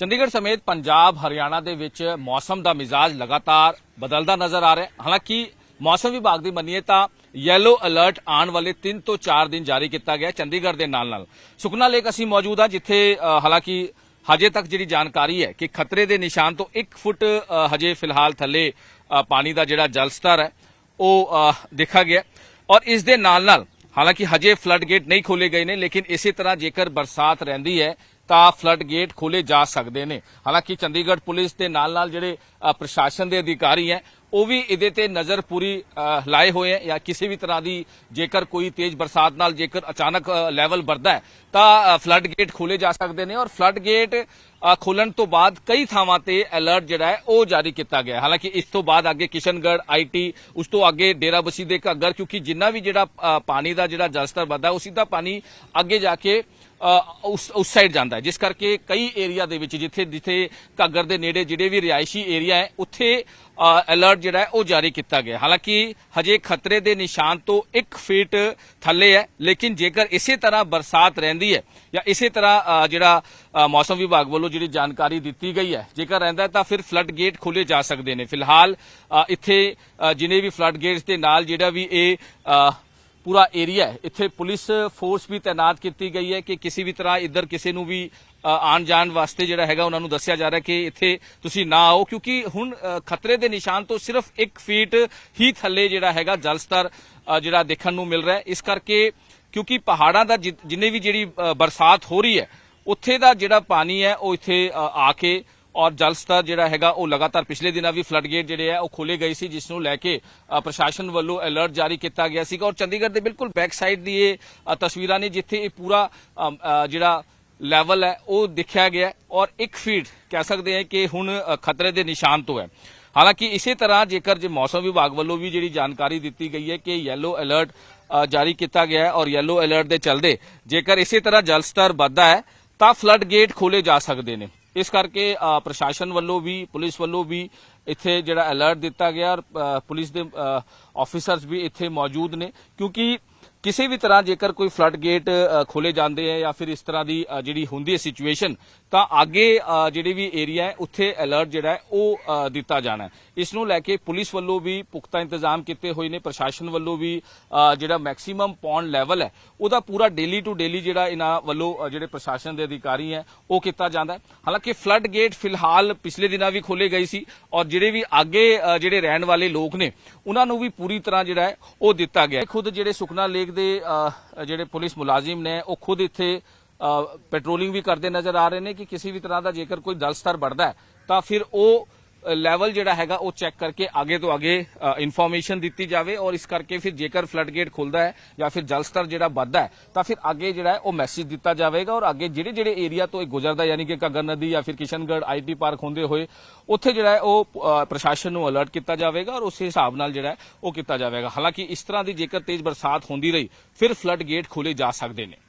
ਚੰਡੀਗੜ੍ਹ ਸਮੇਤ ਪੰਜਾਬ ਹਰਿਆਣਾ ਦੇ ਵਿੱਚ ਮੌਸਮ ਦਾ ਮਿਜ਼ਾਜ ਲਗਾਤਾਰ ਬਦਲਦਾ ਨਜ਼ਰ ਆ ਰਿਹਾ ਹੈ। ਹਾਲਾਂਕਿ ਮੌਸਮ ਵਿਭਾਗ ਦੀ ਮੰਨੀਏ ਤਾਂ ਯੈਲੋ ਅਲਰਟ ਆਉਣ ਵਾਲੇ 3 ਤੋਂ 4 ਦਿਨ ਜਾਰੀ ਕੀਤਾ ਗਿਆ ਹੈ ਚੰਡੀਗੜ੍ਹ ਦੇ ਨਾਲ ਨਾਲ ਸੁਖਨਾ ਲੇਕ ਅਸੀਂ ਮੌਜੂਦ ਹਾਂ ਜਿੱਥੇ ਹਾਲਾਂਕਿ ਹਜੇ ਤੱਕ ਜਿਹੜੀ ਜਾਣਕਾਰੀ ਹੈ ਕਿ ਖਤਰੇ ਦੇ ਨਿਸ਼ਾਨ ਤੋਂ 1 ਫੁੱਟ ਹਜੇ ਫਿਲਹਾਲ ਥੱਲੇ ਪਾਣੀ ਦਾ ਜਿਹੜਾ ਜਲ ਸਤਰ ਹੈ ਉਹ ਅ, ਦੇਖਾ ਗਿਆ ਔਰ ਇਸ ਦੇ ਨਾਲ ਨਾਲ ਹਾਲਾਂਕਿ ਹਜੇ ਫਲੱਡ ਗੇਟ ਨਹੀਂ ਖੋਲੇ ਗਏ ਨੇ ਲੇਕਿਨ ਇਸੇ ਤਰ੍ਹਾਂ ਜੇਕਰ ਬਰਸਾਤ ਰਹਿੰਦੀ ਹੈ ਤਾਂ ਫਲੱਡ ਗੇਟ ਖੋਲੇ ਜਾ ਸਕਦੇ ਨੇ। ਹਾਲਾਂਕਿ ਚੰਡੀਗੜ੍ਹ ਪੁਲਿਸ ਦੇ ਨਾਲ ਨਾਲ ਜਿਹੜੇ ਪ੍ਰਸ਼ਾਸਨ ਦੇ ਅਧਿਕਾਰੀ ਹੈ, ਉਹ ਵੀ ਇਹਦੇ ਤੇ ਨਜ਼ਰ ਪੂਰੀ ਲਾਏ ਹੋਏ ਹੈ ਜਾਂ ਕਿਸੇ ਵੀ ਤਰ੍ਹਾਂ ਦੀ ਜੇਕਰ ਕੋਈ ਤੇਜ਼ ਬਰਸਾਤ ਨਾਲ ਜੇਕਰ ਅਚਾਨਕ ਲੈਵਲ ਵੱਧਦਾ ਹੈ, ਤਾਂ ਫਲੱਡ ਗੇਟ ਖੋਲੇ ਜਾ ਸਕਦੇ ਨੇ ਔਰ ਫਲੱਡ ਗੇਟ ਖੋਲਣ ਤੋਂ ਬਾਅਦ ਕਈ ਥਾਵਾਂ ਤੇ ਅਲਰਟ ਜਿਹੜਾ ਹੈ ਉਹ ਜਾਰੀ ਕੀਤਾ ਗਿਆ ਹਾਲਾਂਕਿ ਇਸ ਤੋਂ ਬਾਅਦ ਅੱਗੇ ਕਿਸ਼ਨਗੜ੍ਹ ਆਈਟੀ ਉਸ ਤੋਂ ਅੱਗੇ ਡੇਰਾਬੱਸੀ ਦੇ ਘੱਗਰ ਕਿਉਂਕਿ ਜਿੰਨਾ ਵੀ ਜਿਹੜਾ ਪਾਣੀ ਦਾ ਜਿਹੜਾ ਜਲਸਤਰ ਵੱਧਦਾ ਉਹ ਸਿੱਧਾ ਪਾਣੀ ਅੱਗੇ ਜਾ ਕੇ ਉਸ ਉਸ ਸਾਈਡ ਜਾਂਦਾ ਹੈ ਜਿਸ ਕਰਕੇ ਕਈ ਏਰੀਆ ਦੇ ਵਿੱਚ ਜਿੱਥੇ ਜਿੱਥੇ ਘੱਗਰ ਦੇ ਨੇੜੇ ਜਿਹੜੇ ਵੀ ਰਿਹਾਇਸ਼ੀ ਏਰੀਆ ਹੈ ਉੱਥੇ ਅਲਰਟ ਜਿਹੜਾ ਹੈ ਉਹ ਜਾਰੀ ਕੀਤਾ ਗਿਆ ਹਾਲਾਂਕਿ ਹਜੇ ਖਤਰੇ ਦੇ ਨਿਸ਼ਾਨ ਤੋਂ 1 ਫੀਟ ਥੱਲੇ ਹੈ ਲੇਕਿਨ ਜੇਕਰ ਇਸੇ ਤਰ੍ਹਾਂ ਬਰਸਾਤ ਰਹਿੰਦੀ ਹੈ ਜਾਂ ਇਸੇ ਤਰ੍ਹਾਂ ਜਿਹੜਾ ਮੌਸਮ ਵਿਭਾਗ ਵੱਲੋਂ ਜਿਹੜੀ ਜਾਣਕਾਰੀ ਦਿੱਤੀ ਗਈ ਹੈ ਜੇਕਰ ਰਹਿੰਦਾ ਤਾਂ ਫਿਰ ਫਲੱਡ ਗੇਟ ਖੋਲੇ ਜਾ ਸਕਦੇ ਨੇ। ਫਿਲਹਾਲ ਇੱਥੇ ਅ, ਜਿਨੇ ਵੀ ਫਲੱਡ ਗੇਟਸ ਦੇ ਨਾਲ ਜਿਹੜਾ ਵੀ ਇਹ ਪੂਰਾ ਏਰੀਆ ਹੈ। ਇੱਥੇ ਪੁਲਿਸ ਫੋਰਸ ਵੀ ਤਾਇਨਾਤ ਕੀਤੀ ਗਈ ਹੈ ਕਿ ਕਿਸੇ ਵੀ ਤਰ੍ਹਾਂ ਇੱਧਰ ਕਿਸੇ ਨੂੰ ਵੀ ਅ, ਆਉਣ ਜਾਣ ਵਾਸਤੇ ਜਿਹੜਾ ਹੈਗਾ ਉਹਨਾਂ ਨੂੰ ਦੱਸਿਆ ਜਾ ਰਿਹਾ ਕਿ ਇੱਥੇ ਤੁਸੀਂ ਨਾ ਆਓ ਕਿਉਂਕਿ ਹੁਣ ਖਤਰੇ ਦੇ ਨਿਸ਼ਾਨ ਤੋਂ ਸਿਰਫ 1 ਫੀਟ ਹੀ ਥੱਲੇ ਜਿਹੜਾ ਹੈਗਾ ਜਲ ਸਤਰ ਜਿਹੜਾ ਦੇਖਣ ਨੂੰ ਮਿਲ ਰਿਹਾ ਹੈ। ਇਸ ਕਰਕੇ ਕਿਉਂਕਿ ਪਹਾੜਾਂ ਦਾ ਜਿ- ਜਿੰਨੇ ਵੀ ਜਿਹੜੀ ਬਰਸਾਤ ਹੋ ਰਹੀ ਹੈ ਉੱਥੇ ਦਾ ਜਿਹੜਾ ਪਾਣੀ ਹੈ ਉਹ ਇੱਥੇ ਆ ਕੇ ਔਰ ਜਲ ਸਤਰ ਜਿਹੜਾ ਹੈਗਾ, ਉਹ ਲਗਾਤਾਰ ਪਿਛਲੇ ਦਿਨਾਂ ਵੀ ਫਲੱਡ ਗੇਟ ਜਿਹੜੇ ਆ, ਉਹ ਖੋਲੇ ਗਏ ਸੀ, ਜਿਸ ਨੂੰ ਲੈ ਕੇ ਪ੍ਰਸ਼ਾਸਨ ਵੱਲੋਂ ਅਲਰਟ ਜਾਰੀ ਕੀਤਾ ਗਿਆ ਸੀਗਾ। ਔਰ ਚੰਡੀਗੜ੍ਹ ਦੇ ਬਿਲਕੁਲ ਬੈਕ ਸਾਈਡ ਦੀ ਇਹ ਤਸਵੀਰਾਂ ਨੇ, ਜਿੱਥੇ ਇਹ ਪੂਰਾ ਜਿਹੜਾ ਲੈਵਲ ਹੈ, ਉਹ ਦਿਖਿਆ ਗਿਆ ਔਰ 1 ਫੀਟ ਕਹਿ ਸਕਦੇ ਹਾਂ ਕਿ ਹੁਣ ਖਤਰੇ ਦੇ ਨਿਸ਼ਾਨ ਤੋਂ ਹੈ। ਹਾਲਾਂਕਿ ਇਸੇ ਤਰ੍ਹਾਂ ਜੇਕਰ ਜੇ ਮੌਸਮ ਵਿਭਾਗ ਵੱਲੋਂ ਵੀ ਜਿਹੜੀ ਜਾਣਕਾਰੀ ਦਿੱਤੀ ਗਈ ਹੈ ਕਿ ਯੈਲੋ ਅਲਰਟ ਜਾਰੀ ਕੀਤਾ ਗਿਆ ਹੈ, ਔਰ ਯੈਲੋ ਅਲਰਟ ਦੇ ਚੱਲਦੇ ਜੇਕਰ ਇਸੇ ਤਰ੍ਹਾਂ ਜਲ ਸਤਰ ਵੱਧਦਾ ਹੈ, ਤਾਂ ਫਲੱਡ ਗੇਟ ਖੋਲੇ ਜਾ ਸਕਦੇ ਨੇ। ਇਸ ਕਰਕੇ ਪ੍ਰਸ਼ਾਸਨ ਵੱਲੋਂ ਵੀ, ਪੁਲਿਸ ਵੱਲੋਂ ਵੀ ਇੱਥੇ ਜਿਹੜਾ ਅਲਰਟ ਦਿੱਤਾ ਗਿਆ ਔਰ ਪੁਲਿਸ ਦੇ ਆਫੀਸਰਸ ਵੀ ਇੱਥੇ ਮੌਜੂਦ ਨੇ। ਕਿਉਂਕਿ ਕਿਸੇ ਵੀ ਤਰ੍ਹਾਂ ਜੇਕਰ ਕੋਈ ਫਲੱਡ ਗੇਟ ਅ, ਖੋਲੇ ਜਾਂਦੇ ਆ ਜਾਂ ਫਿਰ ਇਸ ਤਰ੍ਹਾਂ ਦੀ ਜਿਹੜੀ ਹੁੰਦੀ ਹੈ ਸਿਚੁਏਸ਼ਨ ਤਾਂ ਅੱਗੇ ਜਿਹੜੇ ਵੀ ਏਰੀਆ ਹੈ ਉੱਥੇ ਅਲਰਟ ਜਿਹੜਾ ਹੈ ਉਹ ਦਿੱਤਾ ਜਾਣਾ ਇਸ ਨੂੰ ਲੈ ਕੇ ਪੁਲਿਸ ਵੱਲੋਂ ਵੀ ਪੁਖਤਾ ਇੰਤਜ਼ਾਮ ਕੀਤੇ ਹੋਏ ਨੇ ਪ੍ਰਸ਼ਾਸਨ ਵੱਲੋਂ ਵੀ ਜਿਹੜਾ ਮੈਕਸਿਮਮ ਪੌਂਡ ਲੈਵਲ ਹੈ ਉਹਦਾ ਪੂਰਾ ਡੇਲੀ ਟੂ ਡੇਲੀ ਜਿਹੜਾ ਇਹਨਾਂ ਵੱਲੋਂ ਜਿਹੜੇ ਪ੍ਰਸ਼ਾਸਨ ਦੇ ਅਧਿਕਾਰੀ ਹੈ ਉਹ ਕੀਤਾ ਜਾਂਦਾ ਹੈ। ਹਾਲਾਂਕਿ ਫਲੱਡ ਗੇਟ ਫਿਲਹਾਲ ਪਿਛਲੇ ਦਿਨਾਂ ਵੀ ਖੋਲੇ ਗਏ ਸੀ ਔਰ ਜਿਹੜੇ ਵੀ ਅੱਗੇ ਜਿਹੜੇ ਰਹਿਣ ਵਾਲੇ ਲੋਕ ਨੇ ਉਹਨਾਂ ਨੂੰ ਵੀ ਪੂਰੀ ਤਰ੍ਹਾਂ ਜਿਹੜਾ ਹੈ ਉਹ ਦਿੱਤਾ ਗਿਆ ਖੁਦ ਜਿਹੜੇ ਸੁਖਨਾ ਲੇਕ ਦੇ ਜਿਹੜੇ ਪੁਲਿਸ ਮੁਲਾਜ਼ਮ ਨੇ, ਉਹ ਖੁਦ ਇੱਥੇ ਪੈਟਰੋਲਿੰਗ ਵੀ ਕਰਦੇ ਨਜ਼ਰ ਆ ਰਹੇ ਨੇ ਕਿ ਕਿਸੇ ਵੀ ਤਰ੍ਹਾਂ ਦਾ ਜੇਕਰ ਕੋਈ ਦਲ ਸਤਰ ਵੱਧਦਾ ਤਾਂ ਫਿਰ ਉਹ ਲੈਵਲ ਜਿਹੜਾ ਹੈਗਾ, ਉਹ ਚੈੱਕ ਕਰਕੇ ਅੱਗੇ ਤੋਂ ਅੱਗੇ ਇਨਫੋਰਮੇਸ਼ਨ ਦਿੱਤੀ ਜਾਵੇ ਔਰ ਇਸ ਕਰਕੇ ਫਿਰ ਜੇਕਰ ਫਲੱਡ ਗੇਟ ਖੁੱਲਦਾ ਹੈ ਜਾਂ ਫਿਰ ਜਲ ਸਤਰ ਜਿਹੜਾ ਵੱਧਦਾ ਹੈ, ਤਾਂ ਫਿਰ ਅੱਗੇ ਜਿਹੜਾ ਹੈ ਉਹ ਮੈਸੇਜ ਦਿੱਤਾ ਜਾਵੇਗਾ ਔਰ ਅੱਗੇ ਜਿਹੜੇ ਜਿਹੜੇ ਏਰੀਆ ਤੋਂ ਇਹ ਗੁਜ਼ਰਦਾ ਯਾਨੀ ਕਿ ਘੱਗਰ ਨਦੀ ਜਾਂ ਫਿਰ ਕਿਸ਼ਨਗੜ੍ਹ ਆਈਟੀ ਪਾਰਕ ਹੁੰਦੇ ਹੋਏ, ਉੱਥੇ ਜਿਹੜਾ ਹੈ ਉਹ ਪ੍ਰਸ਼ਾਸਨ ਨੂੰ ਅਲਰਟ ਕੀਤਾ ਜਾਵੇਗਾ ਔਰ ਉਸੇ ਹਿਸਾਬ ਨਾਲ ਜਿਹੜਾ ਉਹ ਕੀਤਾ ਜਾਵੇਗਾ। ਹਾਲਾਂਕਿ ਇਸ ਤਰ੍ਹਾਂ ਦੀ ਜੇਕਰ ਤੇਜ਼ ਬਰਸਾਤ ਹੁੰਦੀ ਰਹੀ, ਫਿਰ ਫਲੱਡ ਗੇਟ ਖੋਲੇ ਜਾ ਸਕਦੇ ਨੇ।